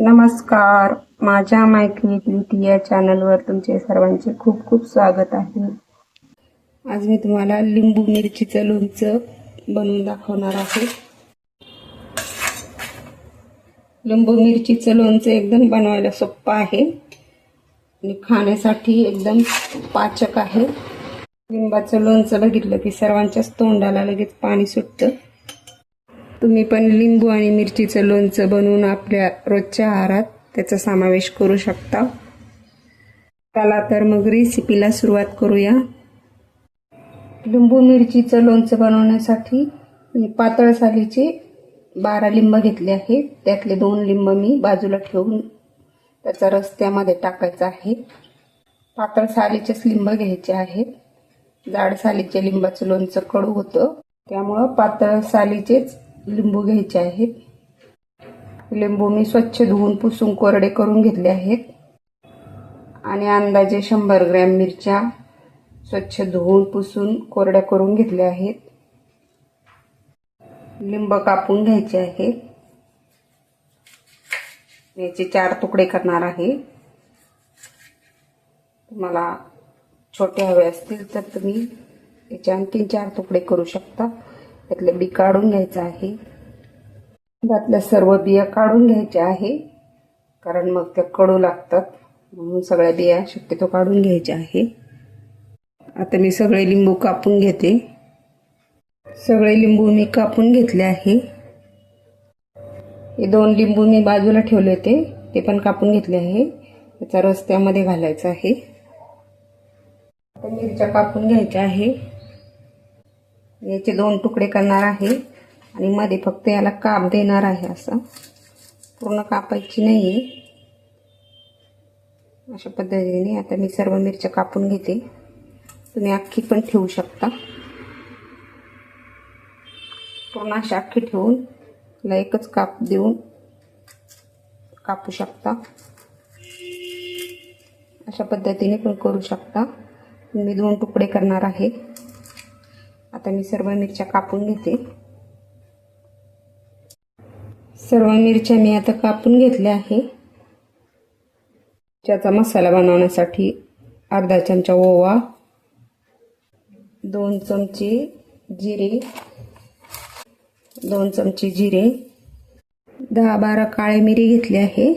नमस्कार. माझ्या मायक्री क्रिएटिव्हिटी या चॅनलवर तुमचे सर्वांचे खूप खूप स्वागत आहे. आज मी तुम्हाला लिंबू मिरचीचं लोणचं बनवून दाखवणार आहे. लिंबू मिरचीचं लोणचं एकदम बनवायला सोपं आहे. आणि खाण्यासाठी एकदम पाचक आहे. लिंबाचं लोणचं बघितलं की सर्वांच्याच तोंडाला लगेच पाणी सुटतं. तुम्ही पण लिंबू आणि मिरचीचं लोणचं बनवून आपल्या रोजच्या आहारात त्याचा समावेश करू शकता. चला तर मग रेसिपीला सुरुवात करूया. लिंबू मिरचीचं लोणचं बनवण्यासाठी मी पातळ सालीचे बारा लिंब घेतले आहेत. त्यातले दोन लिंब मी बाजूला ठेवून त्याचा रस त्यामध्ये टाकायचा आहे. पातळ सालीचेच लिंब घ्यायचे आहेत. जाड सालीच्या लिंबाचं लोणचं कडू होतं. त्यामुळं पातळ सालीचेच लिंबू घ्यायचे आहेत. लिंबू मी स्वच्छ धुवून पुसून कोरडे करून घेतले आहेत. आणि अंदाजे शंभर ग्रॅम मिरच्या स्वच्छ धुवून पुसून कोरड्या करून घेतल्या आहेत. लिंब कापून घ्यायचे आहेत. याचे चार तुकडे करणार आहे. तुम्हाला छोटे हवे असतील तर तुम्ही याचे आणखीन चार तुकडे करू शकता. त्यातलं बी काढून घ्यायचं आहे. त्यातल्या सर्व बिया काढून घ्यायच्या आहे. कारण मग त्या कडू लागतात. म्हणून सगळ्या बिया शक्यतो काढून घ्यायच्या आहे. आता मी सगळे लिंबू कापून घेते. सगळे लिंबू मी कापून घेतले आहे. हे दोन लिंबू मी बाजूला ठेवले होते. ते पण कापून घेतले आहे. त्याचा रस त्यामध्ये घालायचा आहे. आता मिरच्या कापून घ्यायच्या आहे. याचे दोन तुकडे करणार आहे. आणि मध्ये फक्त याला काप देणार आहे असं. पूर्ण कापायची नाही आहे अशा पद्धतीने आता मी सर्व मिरच्या कापून घेते. तुम्ही अख्खी पण ठेवू शकता. पूर्ण अशी अख्खी ठेवून तिला एकच काप देऊन कापू शकता. अशा पद्धतीने पण करू शकता. मी दोन तुकडे करणार आहे. आता मी सर्व मिरच्या कापून घेते. सर्व मिरच्या मी आता कापून घेतल्या आहे. त्याचा मसाला बनवण्यासाठी अर्धा चमचा ओवा दोन चमचे जिरे दोन चमचे जिरे दहा बारा काळे मिरी घेतली आहे.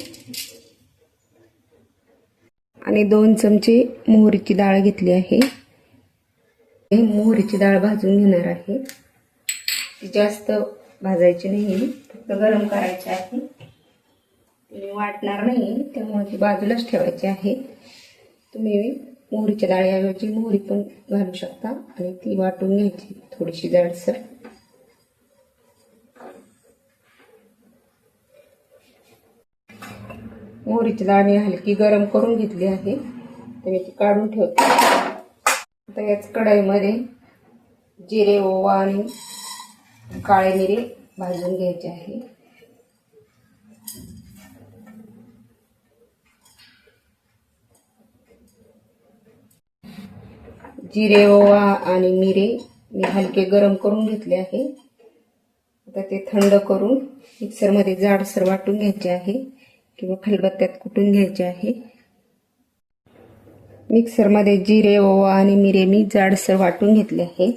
आणि दोन चमचे मोहरीची डाळ घेतली आहे. मोहरीची डाळ भाजून घेणार आहे. ती जास्त भाजायची नाही फक्त गरम करायची आहे. मी वाटणार नाही त्यामुळे ती बाजूलाच ठेवायची आहे. तुम्ही मोहरीच्या डाळीऐवजी मोहरी पण घालू शकता आणि ती वाटून घ्यायची थोडीशी जाडसर. मोहरीची डाळ मी हलकी गरम करून घेतली आहे. तर मी ती काढून ठेवते. आता याच कढईमध्ये जिरे ओवा आणि काळे मिरे भाजून घ्यायचे आहे. जिरे ओवा आणि मिरे मी हलके गरम करून घेतले आहे. आता ते थंड करून मिक्सरमध्ये जाडसर वाटून घ्यायचे आहे किंवा खलबत्त्यात कुटून घ्यायचे आहे. मिक्सरमध्ये जिरे ओवा आणि मिरे मी जाडसर वाटून घेतले आहे.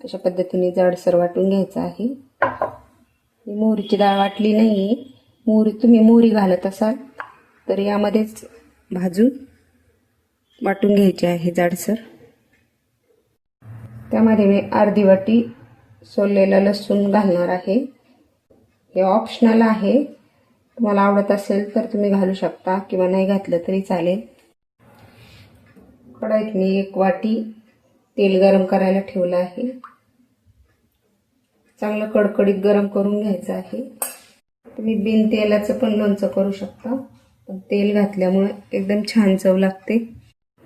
अशा पद्धतीने जाडसर वाटून घ्यायचं आहे. मी मोहरीची डाळ वाटली नाही मोहरी तुम्ही मोहरी घालत असाल तर यामध्येच भाजून वाटून घ्यायची आहे जाडसर. त्यामध्ये मी अर्धी वाटी सोललेलं लसूण घालणार आहे. हे ऑप्शनल आहे. तुम्हाला आवडत असेल तर तुम्ही घालू शकता किंवा नाही घातलं तरी चालेल. कढईत मी एक वाटी तेल गरम करायला ठेवलं आहे. चांगलं कडकडीत गरम करून घ्यायचं आहे. तुम्ही बिन तेलाचं पण लोणचं करू शकता. पण तेल घातल्यामुळे एकदम छान चव लागते.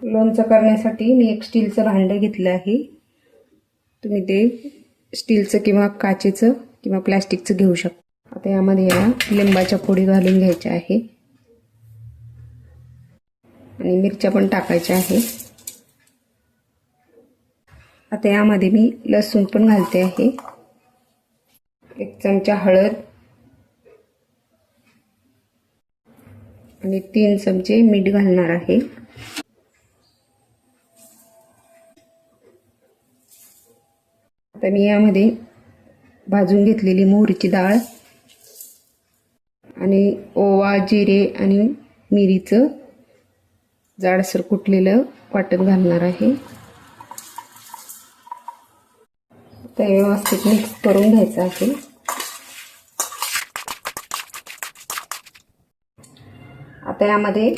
लोणचं करण्यासाठी मी एक स्टीलचं भांडं घेतलं आहे. तुम्ही ते स्टीलचं किंवा काचेचं किंवा प्लॅस्टिकचं घेऊ शकता. आता यामध्ये या लिंबाच्या फोडी घालून घ्यायच्या आहे. आणि मिरच्या पण टाकायच्या आहे. आता यामध्ये मी लसूण पण घालते आहे. एक चमचा हळद. आणि तीन चमचे मीठ घालणार आहे. आता मी यामध्ये भाजून घेतलेली मोहरीची डाळ आणि ओवा जिरे आणि मिरीचं जाडसर कुटलेलं वाटण घालणार आहे. ते व्यवस्थित मिक्स करून घ्यायचं आहे. आता यामध्ये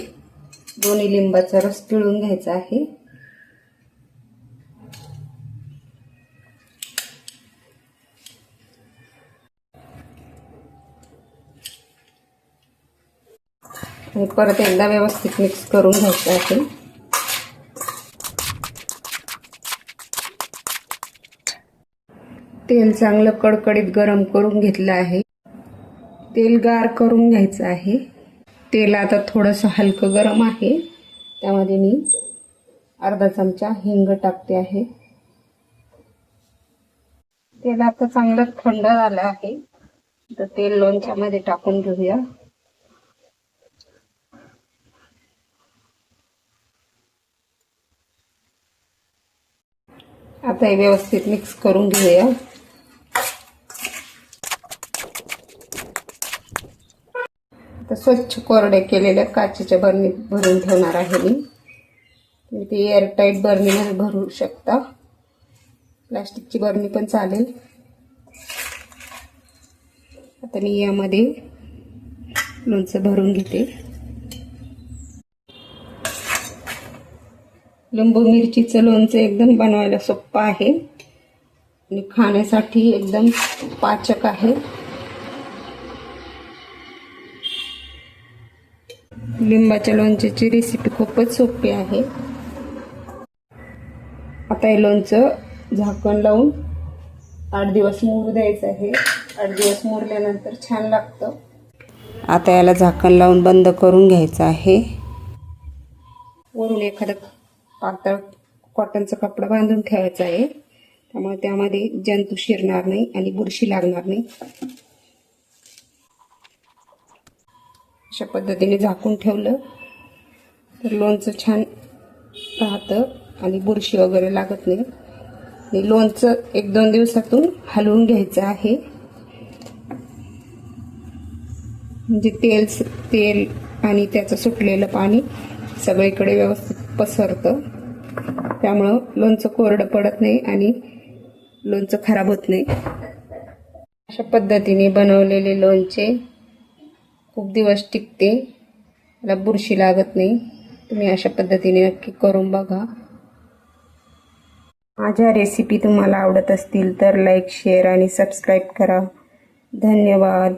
दोन्ही लिंबाचा रस पिळून घ्यायचा आहे. आणि परत एकदा व्यवस्थित मिक्स करून घ्यायचं आहे. तेल चांगलं कडकडीत गरम करून घेतलं आहे. तेल गार करून घ्यायचं आहे. तेल आता थोडंसं हलकं गरम आहे. त्यामध्ये मी अर्धा चमचा हिंग टाकते आहे. तेल आता चांगलं थंड झालं आहे. तर तेल लोणच्यामध्ये टाकून घेऊया. आता हे व्यवस्थित मिक्स करून घेऊया. तर स्वच्छ कोरडे केलेल्या काचेच्या बरणीत भरून ठेवणार आहे मी. तुम्ही ती एअरटाईट बरणीमध्ये भरू शकता. प्लास्टिकची बरणी पण चालेल. आता मी यामध्ये लोणचं भरून घेते. लिंबू मिरचीचं लोणचं एकदम बनवायला सोपं आहे. आणि खाण्यासाठी एकदम पाचक आहे. लिंबाच्या लोणच्याची रेसिपी खूपच सोपी आहे. आता हे लोणचं झाकण लावून आठ दिवस मुरू द्यायचं आहे. आठ दिवस मुरल्यानंतर छान लागतं. आता याला झाकण लावून बंद करून घ्यायचं आहे. वरून एखादं पातळ कॉटनचा कपडा बांधून ठेवायचा आहे. त्यामुळे त्यामध्ये जंतू शिरणार नाही आणि बुरशी लागणार नाही. अशा पद्धतीने झाकून ठेवलं. तर लोणचं छान राहतं आणि बुरशी वगैरे लागत नाही. आणि लोणचं एक दोन दिवसातून हलवून घ्यायचं आहे. म्हणजे तेल तेल आणि त्याचं सुटलेलं पाणी सगळीकडे व्यवस्थित पसरतं. त्यामुळं लोणचं कोरडं पडत नाही आणि लोणचं खराब होत नाही. अशा पद्धतीने बनवलेले लोणचे खूप दिवस टिकते. त्याला बुरशी लागत नाही. तुम्ही अशा पद्धतीने नक्की करून बघा. माझ्या रेसिपी तुम्हाला आवडत असतील तर लाईक शेअर आणि सबस्क्राईब करा. धन्यवाद.